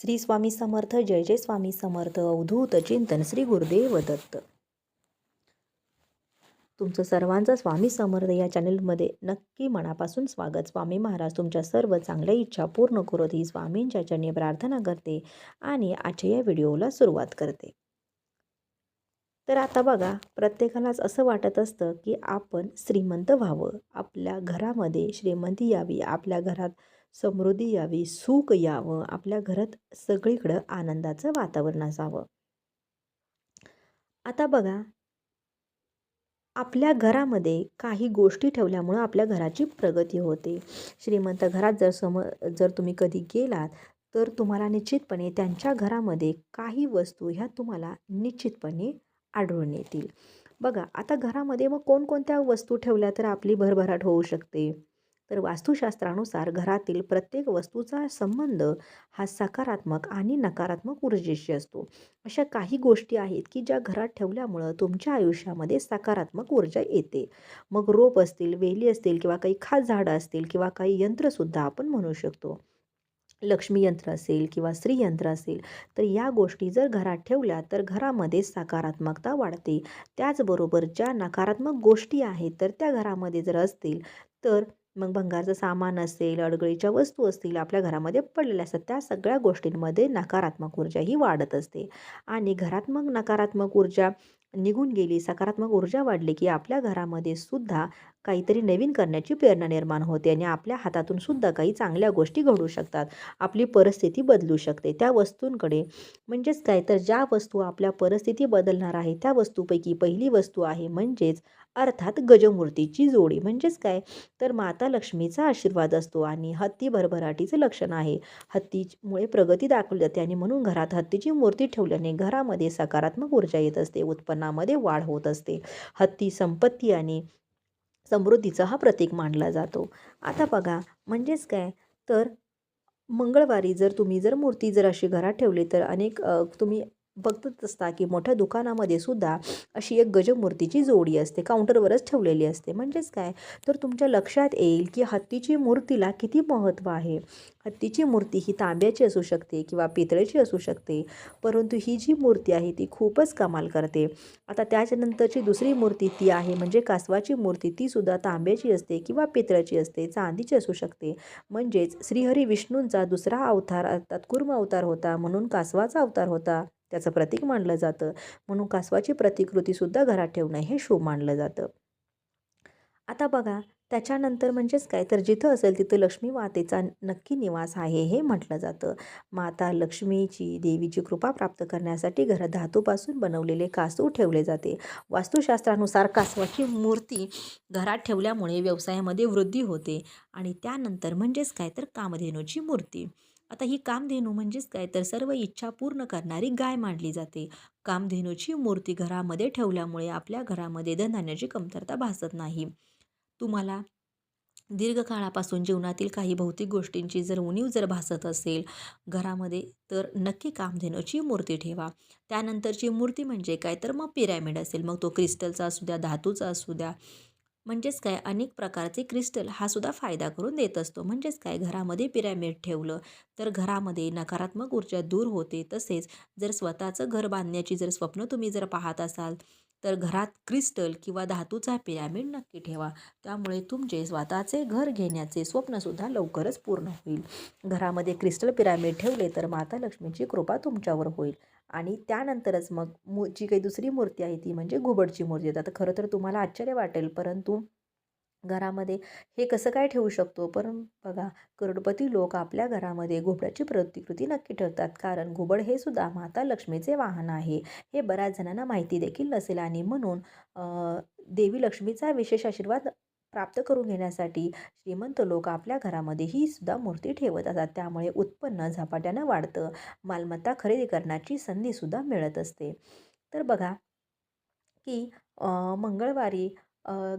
श्री स्वामी समर्थ जय जय स्वामी समर्थ अवधूत चिंतन श्री गुरुदेव दत्त. तुमचं सर्वांचं स्वामी समर्थ या चॅनलमध्ये नक्की मनापासून स्वागत. स्वामी महाराज तुमच्या सर्व चांगल्या इच्छा पूर्ण करत ही स्वामींच्या चरणी प्रार्थना करते आणि आजच्या या व्हिडिओला सुरुवात करते. तर आता बघा प्रत्येकालाच असं वाटत असतं की आपण श्रीमंत व्हावं. आपल्या घरामध्ये श्रीमंती यावी आपल्या घरात समृद्धी यावी सुख यावं आपल्या घरात सगळीकडं आनंदाचं वातावरण असावं. आता बघा आपल्या घरामध्ये काही गोष्टी ठेवल्यामुळं आपल्या घराची प्रगती होते. श्रीमंत घरात जर सम जर तुम्ही कधी गेलात तर तुम्हाला निश्चितपणे त्यांच्या घरामध्ये काही वस्तू ह्या तुम्हाला निश्चितपणे आढळून येतील. बघा आता घरामध्ये मग कोणकोणत्या वस्तू ठेवल्या तर आपली भरभराट होऊ शकते? तर वास्तुशास्त्रानुसार घरातील प्रत्येक वस्तूचा संबंध हा सकारात्मक आणि नकारात्मक ऊर्जेशी असतो. अशा काही गोष्टी आहेत की ज्या घरात ठेवल्यामुळं तुमच्या आयुष्यामध्ये सकारात्मक ऊर्जा येते. मग रोप असतील वेली असतील किंवा काही खास झाडं असतील किंवा काही यंत्रसुद्धा आपण म्हणू शकतो. लक्ष्मी यंत्र असेल किंवा श्रीयंत्र असेल तर या गोष्टी जर घरात ठेवल्या तर घरामध्ये सकारात्मकता वाढते. त्याचबरोबर ज्या नकारात्मक गोष्टी आहेत तर त्या घरामध्ये जर असतील तर मग भंगारचं सामान असेल अडगळीच्या वस्तू असतील आपल्या घरामध्ये पडलेल्या असतात त्या सगळ्या गोष्टींमध्ये नकारात्मक ऊर्जा ही वाढत असते. आणि घरात मग नकारात्मक ऊर्जा निघून गेली सकारात्मक ऊर्जा वाढली की आपल्या घरामध्ये सुद्धा काहीतरी नवीन करण्याची प्रेरणा निर्माण होते आणि आपल्या हातातून सुद्धा काही चांगल्या गोष्टी घडू शकतात. आपली परिस्थिती बदलू शकते. त्या वस्तूंकडे म्हणजेच काय? तर ज्या वस्तू आपल्या परिस्थिती बदलणार आहे त्या वस्तूपैकी पहिली वस्तू आहे म्हणजेच अर्थात गजमूर्तीची जोडी. म्हणजेच काय? तर माता लक्ष्मीचा आशीर्वाद असतो आणि हत्ती भरभराटीचं लक्षण आहे. हत्तीमुळे प्रगती दाखवली जाते आणि म्हणून घरात हत्तीची मूर्ती ठेवल्याने घरामध्ये सकारात्मक ऊर्जा येत असते उत्पन्नामध्ये वाढ होत असते. हत्ती संपत्ती आणि समृद्धीचा हा प्रतीक मानला जातो. आता बघा म्हणजेच काय? तर मंगळवारी जर तुम्ही जर मूर्ती जर अशी घरात ठेवली तर अनेक तुम्ही बघतच असता की मोठ्या दुकानामध्ये सुद्धा अशी एक गजमूर्तीची जोडी असते काउंटरवरच ठेवलेली असते. म्हणजेच काय? तर तुमच्या लक्षात येईल की हत्तीची मूर्तीला किती महत्त्व आहे. हत्तीची मूर्ती ही तांब्याची असू शकते किंवा पितळेची असू शकते परंतु ही जी मूर्ती आहे ती खूपच कमाल करते. आता त्याच्यानंतरची दुसरी मूर्ती ती आहे म्हणजे कासवाची मूर्ती. तीसुद्धा तांब्याची असते किंवा पितळाची असते चांदीची असू शकते. म्हणजेच श्रीहरी विष्णूंचा दुसरा अवतार अर्थात कुर्म अवतार होता म्हणून कासवाचा अवतार होता. त्याचं प्रतीक मानलं जातं. म्हणून कासवाची प्रतिकृतीसुद्धा घरात ठेवणं हे शुभ मानलं जातं. आता बघा त्याच्यानंतर म्हणजेच काय? तर जिथं असेल तिथं लक्ष्मी मातेचा नक्की निवास आहे हे म्हटलं जातं. माता लक्ष्मीची देवीची कृपा प्राप्त करण्यासाठी घरात धातूपासून बनवलेले कासू ठेवले जाते. वास्तुशास्त्रानुसार कासवाची मूर्ती घरात ठेवल्यामुळे व्यवसायामध्ये वृद्धी होते आणि त्यानंतर म्हणजेच काय? तर कामधेनूची मूर्ती. आता ही कामधेनू म्हणजेच काय? तर सर्व इच्छा पूर्ण करणारी गाय मानली जाते. कामधेनूची मूर्ती घरामध्ये ठेवल्यामुळे आपल्या घरामध्ये धनधान्याची कमतरता भासत नाही. तुम्हाला दीर्घकाळापासून जीवनातील काही भौतिक गोष्टींची जर उणीव जर भासत असेल घरामध्ये तर नक्की कामधेनूची मूर्ती ठेवा. त्यानंतरची मूर्ती म्हणजे काय? तर मग पिरॅमिड असेल. मग तो क्रिस्टलचा असू द्या धातूचा असू द्या. म्हणजेच काय? अनेक प्रकारचे क्रिस्टल हा सुद्धा फायदा करून देत असतो. म्हणजेच काय? घरामध्ये पिरॅमिड ठेवलं तर घरामध्ये नकारात्मक ऊर्जा दूर होते. तसेच जर स्वतःचं घर बांधण्याची जर स्वप्न तुम्ही जर पाहत असाल तर घरात क्रिस्टल किंवा धातूचा पिरॅमिड नक्की ठेवा. त्यामुळे तुमचे स्वतःचे घर घेण्याचे स्वप्नसुद्धा लवकरच पूर्ण होईल. घरामध्ये क्रिस्टल पिरॅमिड ठेवले तर माता लक्ष्मीची कृपा तुमच्यावर होईल. आणि त्यानंतरच मग मू जी काही दुसरी मूर्ती आहे ती म्हणजे घुबडची मूर्ती आता खरं तर तुम्हाला आश्चर्य वाटेल परंतु घरामध्ये हे कसं काय ठेवू शकतो? पण बघा करोडपती लोक आपल्या घरामध्ये घुबडाची प्रतिकृती नक्की ठेवतात. कारण घुबड हे सुद्धा माता लक्ष्मीचे वाहन आहे. हे बऱ्याच जणांना माहिती देखील नसेल आणि म्हणून देवी लक्ष्मीचा विशेष आशीर्वाद प्राप्त करून घेण्यासाठी श्रीमंत लोक आपल्या घरामध्ये ही सुद्धा मूर्ती ठेवत असतात. त्यामुळे उत्पन्न झपाट्यानं वाढतं. मालमत्ता खरेदी करण्याची संधीसुद्धा मिळत असते. तर बघा की मंगळवारी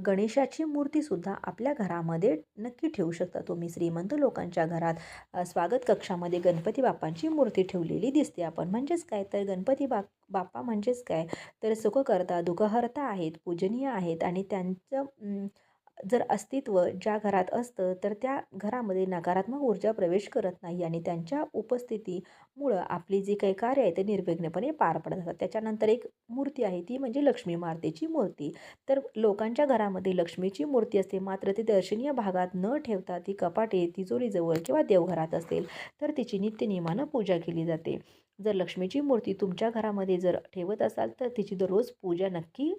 गणेशाची मूर्तीसुद्धा आपल्या घरामध्ये नक्की ठेवू शकता तुम्ही. श्रीमंत लोकांच्या घरात स्वागत कक्षामध्ये गणपती बाप्पांची मूर्ती ठेवलेली दिसते आपण. म्हणजेच काय? तर गणपती बाप बाप्पा म्हणजेच काय? तर सुखकर्ता दुःखहर्ता आहेत पूजनीय आहेत आणि त्यांचं जर अस्तित्व ज्या घरात असतं तर त्या घरामध्ये नकारात्मक ऊर्जा प्रवेश करत नाही आणि त्यांच्या उपस्थितीमुळं आपली जी काही कार्य आहे ते निर्विघ्नपणे पार पडत असतात. त्याच्यानंतर एक मूर्ती आहे ती म्हणजे लक्ष्मी मातेची मूर्ती. तर लोकांच्या घरामध्ये लक्ष्मीची मूर्ती असते मात्र ती दर्शनीय भागात न ठेवता ती कपाटे तिजोरीजवळ किंवा देवघरात असेल तर तिची नित्यनियमानं पूजा केली जाते. जर लक्ष्मीची मूर्ती तुमच्या घरामध्ये जर ठेवत असाल तर तिची दररोज पूजा नक्की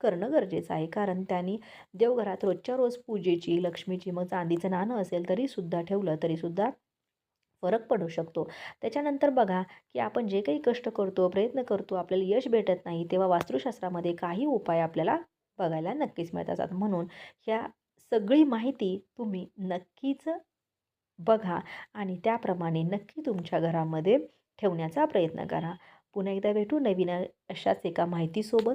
करणं गरजेचं आहे. कारण त्यांनी देवघरात रोजच्या रोज पूजेची लक्ष्मीची मग चांदीचं नाणं असेल तरीसुद्धा ठेवलं तरीसुद्धा फरक पडू शकतो. त्याच्यानंतर बघा की आपण जे काही कष्ट करतो प्रयत्न करतो आपल्याला यश भेटत नाही तेव्हा वास्तुशास्त्रामध्ये काही उपाय आपल्याला बघायला नक्कीच मिळत असतात म्हणून ह्या सगळी माहिती तुम्ही नक्कीच बघा आणि त्याप्रमाणे नक्की तुमच्या घरामध्ये ठेवण्याचा प्रयत्न करा. पुन्हा एकदा भेटू नवीन अशाच एका माहितीसोबत.